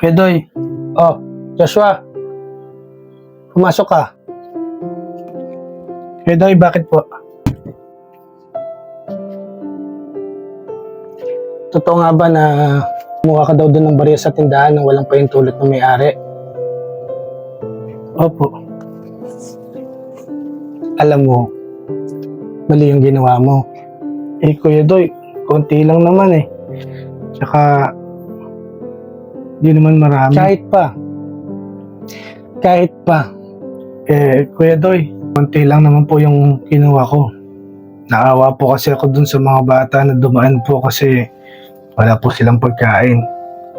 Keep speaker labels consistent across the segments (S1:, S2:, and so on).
S1: Kuya Doy. Oh, Joshua. Pumasok ka. Kuya Doy, bakit po? Totoo nga ba na mukha ka daw doon ng bariya sa tindahan nang walang pahintulot ng may-ari? Opo. Alam mo, mali yung ginawa mo. Eh, Kuya Doy, konti lang naman eh. Tsaka, di naman marami. Kahit pa. Kahit pa. Eh, Kuya Doy, konti lang naman po yung kinuha ko. Naawa po kasi ako dun sa mga bata na dumaan po kasi wala po silang pagkain.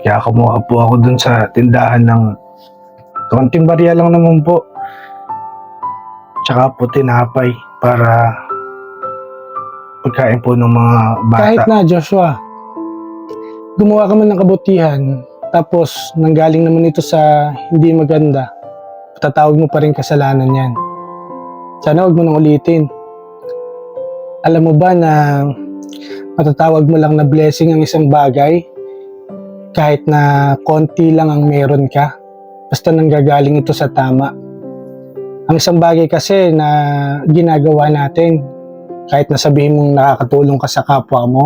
S1: Kaya kumuha po ako dun sa tindahan ng konting barya lang naman po. Tsaka po tinapay para pagkain po ng mga bata. Kahit na, Joshua. Gumawa ka man ng kabutihan, tapos nanggaling naman ito sa hindi maganda, tatawag mo pa rin kasalanan yan. Sana huwag mo nang ulitin. Alam mo ba na matatawag mo lang na blessing ang isang bagay kahit na konti lang ang meron ka basta nanggagaling ito sa tama. Ang isang bagay kasi na ginagawa natin kahit na sabihin mong nakakatulong ka sa kapwa mo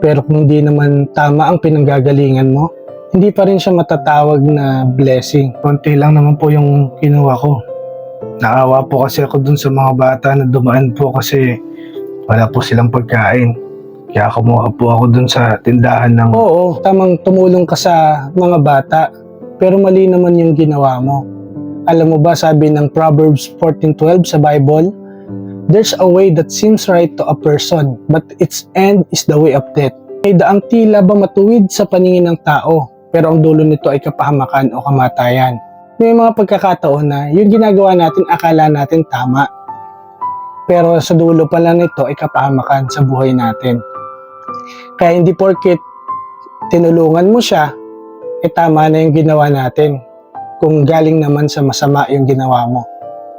S1: pero kung hindi naman tama ang pinanggagalingan mo hindi pa rin siya matatawag na blessing. Konti lang naman po yung kinuha ko. Naawa po kasi ako dun sa mga bata na dumaan po kasi wala po silang pagkain. Kaya kumuha po ako dun sa tindahan ng... Oo, tamang tumulong ka sa mga bata. Pero mali naman yung ginawa mo. Alam mo ba sabi ng Proverbs 14.12 sa Bible? There's a way that seems right to a person, but its end is the way of death. May daang tila ba matuwid sa paningin ng tao, pero ang dulo nito ay kapahamakan o kamatayan. May mga pagkakataon na yung ginagawa natin akala natin tama, pero sa dulo pala nito ay kapahamakan sa buhay natin. Kaya hindi porket tinulungan mo siya, eh tama na yung ginawa natin kung galing naman sa masama yung ginawa mo.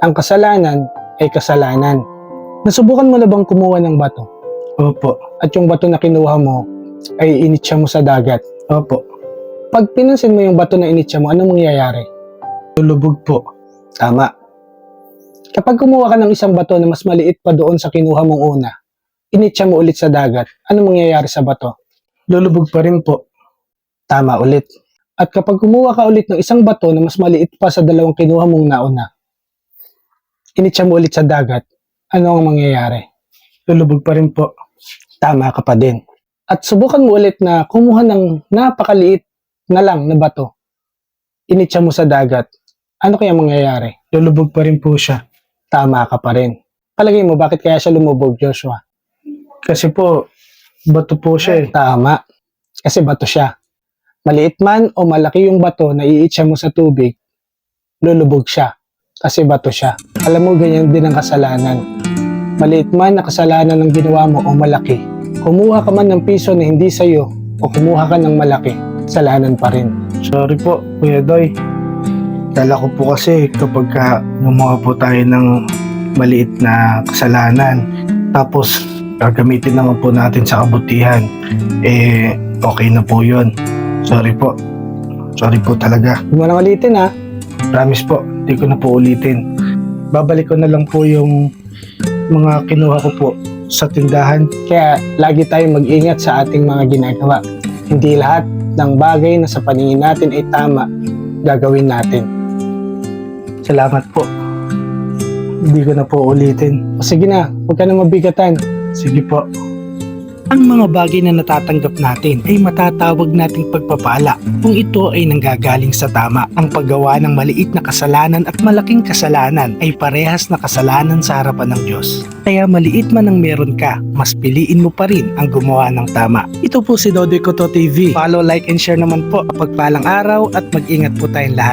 S1: Ang kasalanan ay kasalanan. Nasubukan mo na bang kumuha ng bato? Opo. At yung bato na kinuha mo ay initsa mo sa dagat? Opo. Pag pinansin mo yung bato na initsa mo, anong mangyayari? Lulubog po. Tama. Kapag kumuha ka ng isang bato na mas maliit pa doon sa kinuha mong una, initsa mo ulit sa dagat, anong mangyayari sa bato? Lulubog pa rin po. Tama ulit. At kapag kumuha ka ulit ng isang bato na mas maliit pa sa dalawang kinuha mong nauna, initsa mo ulit sa dagat, ano ang mangyayari? Lulubog pa rin po. Tama ka pa din. At subukan mo ulit na kumuha ng napakaliit na lang na bato. Initsa mo sa dagat. Ano kaya mangyayari? Lulubog pa rin po siya. Tama ka pa rin. Palagay mo, bakit kaya siya lumubog, Joshua? Kasi po, bato po siya eh. Tama. Kasi bato siya. Maliit man o malaki yung bato na iitsa mo sa tubig, lulubog siya. Kasi bato siya. Alam mo, ganyan din ang kasalanan. Maliit man na kasalanan ng ginawa mo o malaki, kumuha ka man ng piso na hindi sa'yo o kumuha ka ng malaki, kasalanan pa rin. Sorry po, Kuya Doy. Kala ko po kasi kapag ka gumawa po tayo ng maliit na kasalanan, tapos gagamitin naman po natin sa kabutihan, eh okay na po yun. Sorry po. Sorry po talaga. Huwag mo nang ulitin ha. Promise po, hindi ko na po ulitin. Babalik ko na lang po yung mga kinuha ko po sa tindahan. Kaya lagi tayong mag-ingat sa ating mga ginagawa. Hindi lahat ng bagay na sa paningin natin ay tama, gagawin natin. Salamat po. Hindi ko na po ulitin. O sige na, huwag ka na mabigatan. Sige po. Ang mga bagay na natatanggap natin ay matatawag nating pagpapala kung ito ay nanggagaling sa tama. Ang paggawa ng maliit na kasalanan at malaking kasalanan ay parehas na kasalanan sa harapan ng Diyos. Kaya maliit man ang meron ka, mas piliin mo pa rin ang gumawa ng tama. Ito po si Dodoy Koto TV. Follow, like, and share naman po. Pagpalang araw at mag-ingat po tayong lahat.